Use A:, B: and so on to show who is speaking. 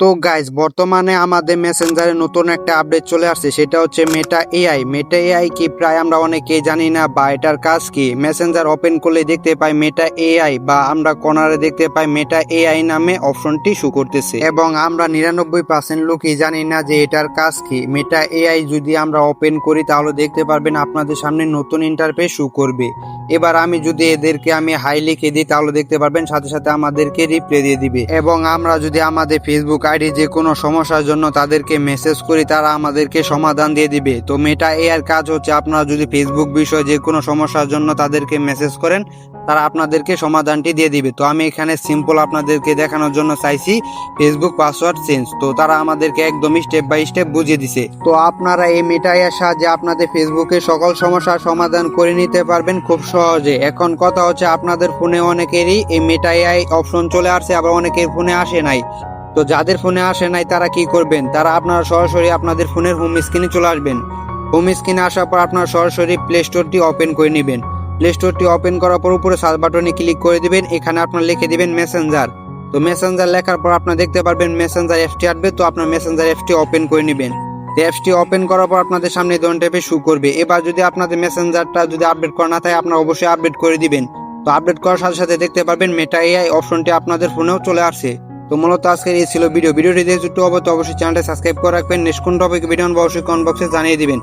A: তো গাইজ বর্তমানে আমাদের মেসেঞ্জারে নতুন একটা আপডেট চলে আসছে, সেটা হচ্ছে মেটা এআই মেটা এআই কি প্রায় আমরা অনেকেই জানি না, বা এটার কাজ কি? মেসেঞ্জার ওপেন করলে দেখতে পাই মেটা এআই বা আমরা কর্নারে দেখতে পাই মেটা এআই নামে অপশনটি শু করতেছে। এবং আমরা নিরানব্বই পার্সেন্ট লোকই জানি না যে এটার কাজ কি। মেটা এআই যদি আমরা ওপেন করি, তাহলে দেখতে পারবেন আপনাদের সামনে নতুন ইন্টারফেস শু করবে। এবার আমি যদি এদেরকে আমি হাই লিখে দিই, তাহলে দেখতে পারবেন সাথে সাথে আমাদেরকে রিপ্লাই দিয়ে দিবে। এবং আমরা যদি আমাদের ফেসবুক আইডি যে কোনো সমস্যার জন্য তাদেরকে মেসেজ করি, তারা আমাদেরকে সমাধান দিয়ে দিবে। তো মেটা এর কাজ হচ্ছে আপনারা যদি ফেসবুক বিষয়ে যে কোনো সমস্যার জন্য তাদেরকে মেসেজ করেন, তারা আপনাদেরকে সমাধানটি দিয়ে দিবে। তো আমি এখানে সিম্পল আপনাদেরকে দেখানোর জন্য চাইছি ফেসবুক পাসওয়ার্ড চেঞ্জ তো তারা আমাদেরকে একদমই স্টেপ বাই স্টেপ বুঝিয়ে দিছে। তো আপনারা এই মেটাইয়ের সাহায্যে আপনাদের ফেসবুকে সকল সমস্যার সমাধান করে নিতে পারবেন খুব সহজে। এখন কথা হচ্ছে আপনাদের ফোনে অনেকেরই এই মেটাইআই অপশন চলে আসছে, আবার অনেকের ফোনে আসে নাই। তো যাদের ফোনে আসে নাই, তারা কি করবেন? তারা আপনারা সরাসরি আপনাদের ফোনের হোম স্ক্রিনে চলে আসবেন। হোম স্ক্রিনে আসার পর আপনারা সরাসরি প্লে স্টোরটি ওপেন করে নেবেন। প্লে স্টোরটি ওপেন করার পর উপরে সার্চ বাটনে ক্লিক করে দিবেন। এখানে আপনারা লিখে দিবেন মেসেঞ্জার তো মেসেঞ্জার লেখার পর আপনারা দেখতে পারবেন মেসেঞ্জার অ্যাপটি আসবে, তো আপনার মেসেঞ্জার অ্যাপটি ওপেন করে নেবেন। অ্যাপসটি ওপেন করার পর আপনাদের সামনে ধরনের টাইপের শু করবে। এবার যদি আপনাদের মেসেঞ্জারটা যদি আপডেট করা না থাকে, আপনারা অবশ্যই আপডেট করে দিবেন। তো আপডেট করার সাথে সাথে দেখতে পারবেন মেটা এআই অপশনটি আপনাদের ফোনেও চলে আসছে। তো মূলত আজকের এই ছিল ভিডিও। ভিডিওটি দেখে তো অবশ্যই চ্যানেলটা সাবস্ক্রাইব করে রাখবেন। নেক্সট কোন টপিক ভিডিও অবশ্যই কমেন্ট বক্সে জানিয়ে দিবেন।